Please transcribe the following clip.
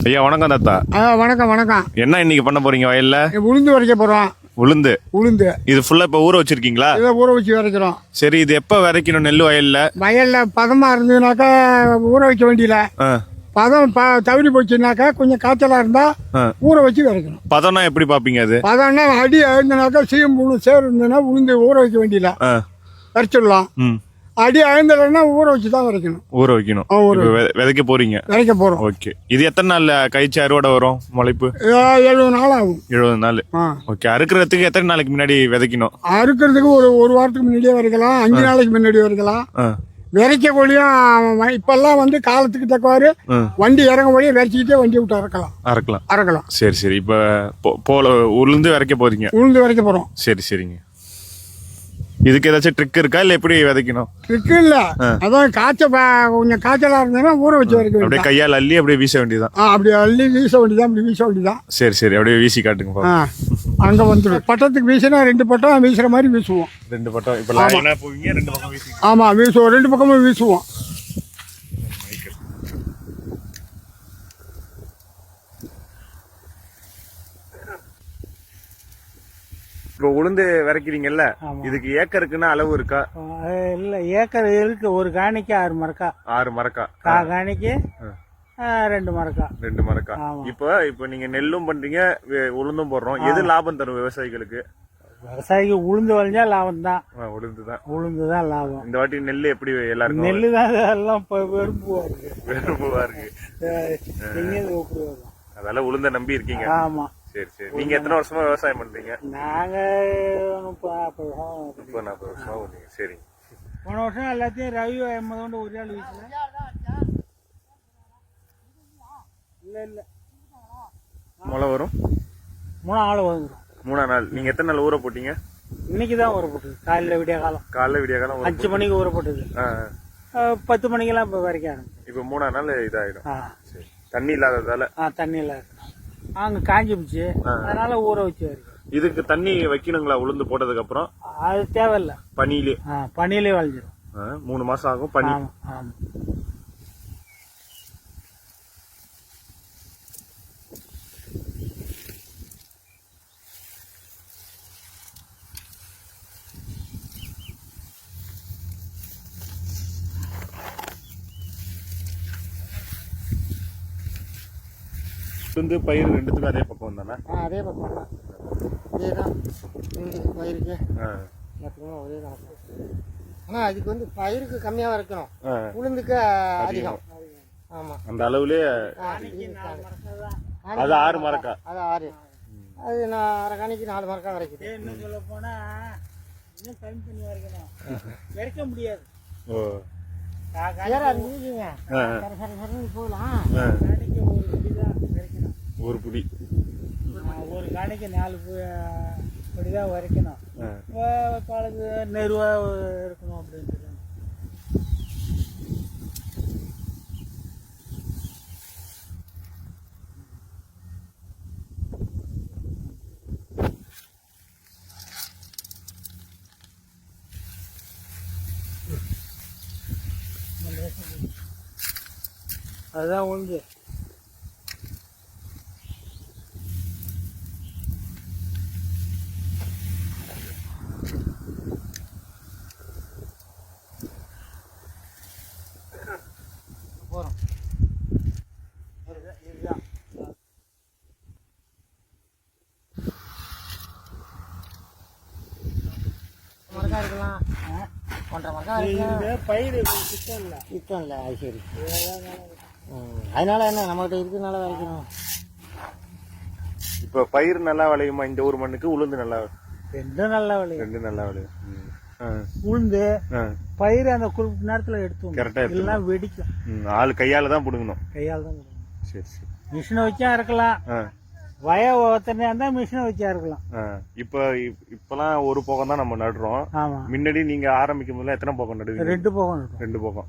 ஐயா வணக்கம் தாத்தா. ஆ வணக்கம் வணக்கம். என்ன இன்னைக்கு பண்ண போறீங்க வயல்ல? உளுந்து வரைக்க போகிறோம் உளுந்து? உளுந்து. இது ஃபுல்லா இப்ப ஊற வச்சிருக்கீங்களா? இதை ஊற வச்சு விதைக்கிறோம் சரி இது எப்ப விதைக்கணும் நெல் வயல்ல? வயலில் பதமாக இருந்ததுனாக்கா ஊற வைக்க வேண்டியல. பதம் ப தவிரி போச்சுனாக்கா கொஞ்சம் காய்ச்சலாக இருந்தால் ஆ. ஊற வச்சு விதைக்கணும் பதம்னா எப்படி பாப்பீங்க அது? பதம்னா அடி அழுந்தனாக்கா சீம் சேர் இருந்ததுன்னா உளுந்து ஊற வைக்க வேண்டியல. ஆ, விதைச்சிடலாம் ம். அடி அழுந்தலைன்னா ஊற வச்சு தான் விதைக்கணும். ஊற வைக்கணும். ஊற இப்ப வித- விதைக்க போறீங்க. விதைக்க போகிறோம் ஓகே. இது எத்தனை நாள்ல கழிச்சு அறுவடை வரும் முளைப்பு? எழுபது நாள் ஆகும். எழுபது நாள். ஆ. ஓகே. அறுக்கிறதுக்கு எத்தனை நாளைக்கு முன்னாடி விதைக்கணும்? அறுக்கிறதுக்கு ஒரு ஒரு வாரத்துக்கு முன்னாடியே விதைக்கலாம். அஞ்சு நாளைக்கு முன்னாடி விதைக்கலாம். ஆ, விதைக்க கூடியும் இப்பெல்லாம் வந்து காலத்துக்கு தக்கவாறு. வண்டி இறங்க வழியே விதைச்சிக்கிட்டே வண்டி விட்டு இறக்கலாம் அறுக்கலாம். அறக்கலாம். சரி சரி. இப்ப போ- போல உளுந்து விதைக்க போறீங்க. உளுந்து விதைக்க போகிறோம் சரி சரிங்க. இதுக்கு ஏதாச்சும் ட்ரிக் இருக்கா? இல்ல எப்படி விதைக்கணும்? இருக்கு இல்ல. அதான் காய்ச்ச ப- கொஞ்சம் காய்ச்சலா இருந்ததுன்னா ஊற வச்சு வரைக்க அப்படியே வேண்டியதான் கையால் அள்ளி அப்படியே வீச வேண்டியதுதான். ஆ அப்படி அள்ளி வீச வேண்டியதான் அப்படி வீச வேண்டியதான் சரி சரி. அப்படியே வீசி காட்டுங்க அங்கே வந்துடும் பட்டத்துக்கு வீசினா ரெண்டு பட்டம் வீசுற மாதிரி வீசுவோம். ரெண்டு பட்டம். இப்ப ரெண்டு பக்கம் ஆமாம் வீசுவோம். ரெண்டு பக்கமும் வீசுவோம். இப்போ உளுந்து விதைக்கிறீங்கல்ல இதுக்கு ஏக்கருக்குன்னு அளவு இருக்கா? இல்லை ஏக்கர் இருக்கு ஒரு காணிக்கு ஆறு மரக்கா. ஆறு மரக்கா? கா காணிக்கு ரெண்டு மரக்கா. ரெண்டு மரக்கா. இப்போ இப்போ நீங்க நெல்லும் பண்றீங்க உளுந்தும் போடுறோம். எது லாபம் தரும் விவசாயிகளுக்கு? விவசாயிக்கு உளுந்து விளைஞ்சா லாபம் தான். உளுந்து தான். உளுந்து தான் லாபம். இந்த வாட்டி நெல் எப்படி எல்லாருக்கும் நெல்லு தான் எல்லாம் வெறுப்புவா இருக்கு விருப்பமா இருக்கு அதெல்லாம் உளுந்த நம்பி இருக்கீங்க. ஆமா. சரி சரி. நீங்க எத்தனை வருஷமா விவசாயம் பண்றீங்க? நாங்க முப்பது நாற்பது வருஷம் முப்பது நாற்பது வருஷமா பண்ணீங்க சரி. போன வருஷம் எல்லாத்தையும் ரவி எண்பது கொண்டு ஒரு ஆள் வீசல இல்ல இல்ல. முளை வரும்? மூணு ஆள் வந்துடும் மூணா நாள். நீங்க எத்தனை நாள் ஊற போட்டீங்க? இன்னைக்கு தான் ஊறப்பட்டது காலையில் விடிய காலம். காலைல விடிய காலம் ஊற அஞ்சு மணிக்கு ஊறப்பட்டது ஆ, ஆ, பத்து மணிக்கெல்லாம் இப்போ வரைக்கும் இப்போ மூணா நாள் இதாயிடும். ஆ. சரி. தண்ணி இல்லாததால? ஆ தண்ணியில் அங்கே காஞ்சி போச்சு அதனால ஊற வச்சு இதுக்கு தண்ணி வைக்கணுங்களா உளுந்து போட்டதுக்கு அப்புறம்? அது தேவையில்ல. பனியிலே. பனியிலே விளைஞ்சிரும். மூணு மாசம் ஆகும் பனி. உளுந்து பயிர் ரெண்டுத்துக்கும் அதே பக்கம் தானே? அதே பக்கம் தான். இதே தான் பயிருக்கு எல்லாத்துக்குமே ஒரே கணக்கு. ஆனால் அதுக்கு வந்து பயிருக்கு கம்மியாக இருக்கணும். உளுந்துக்கு அதிகம். ஆமாம் அந்த அளவுலயே அது ஆறு மரக்கா? அது ஆறு. அது நான் அரை கணிக்கு நாலு மரக்கா வரைக்குது. இன்னும் சொல்ல போனா இன்னும் கம்மி பண்ணி வரைக்கணும். வரைக்க முடியாது. ஓ. போகலாம். காணிக்கு ஒரு படி. ஒரு காணிக்கு நாலு படி தான் வரைக்கணும் ஆ. பழகு நெருவா இருக்கணும் அப்படின்னு அதுதான் உளுந்து. இருக்கலாம் ஒன்றரை இது பயிர் சுத்தம் இல்லை சுத்தம் இல்லை அது சரி. அதனால என்ன நம்மகிட்ட இருக்கிறதுனால வரைக்கணும் இப்ப பயிர் நல்லா விளையுமா? இந்த ஊர் மண்ணுக்கு உளுந்து நல்லா ரெண்டும் நல்ல விளையும். ரெண்டு நல்லா விளையும். உளுந்து ஆ. பயிர் அந்த குறிப்பிட்ட நேரத்தில் எடுத்து கரெக்டா எடுத்துக்கணும். எல்லாம் வெடிக்கும். ஆள் கையால தான் பிடுங்கணும். கையால் தான். சரி சரி. மிஷினை வச்சா இருக்கலாம் ஆ, வய ஒத்தனையா இருந்தால் மிஷினை வச்சா இருக்கலாம். இப்ப இப்- இப்பெல்லாம் ஒரு போகம் தான் நம்ம நடுறோம். ஆமாம் முன்னாடி நீங்க ஆரம்பிக்கும் போது எத்தனை போகம் நடுவீங்க? ரெண்டு போகம் ரெண்டு போகம்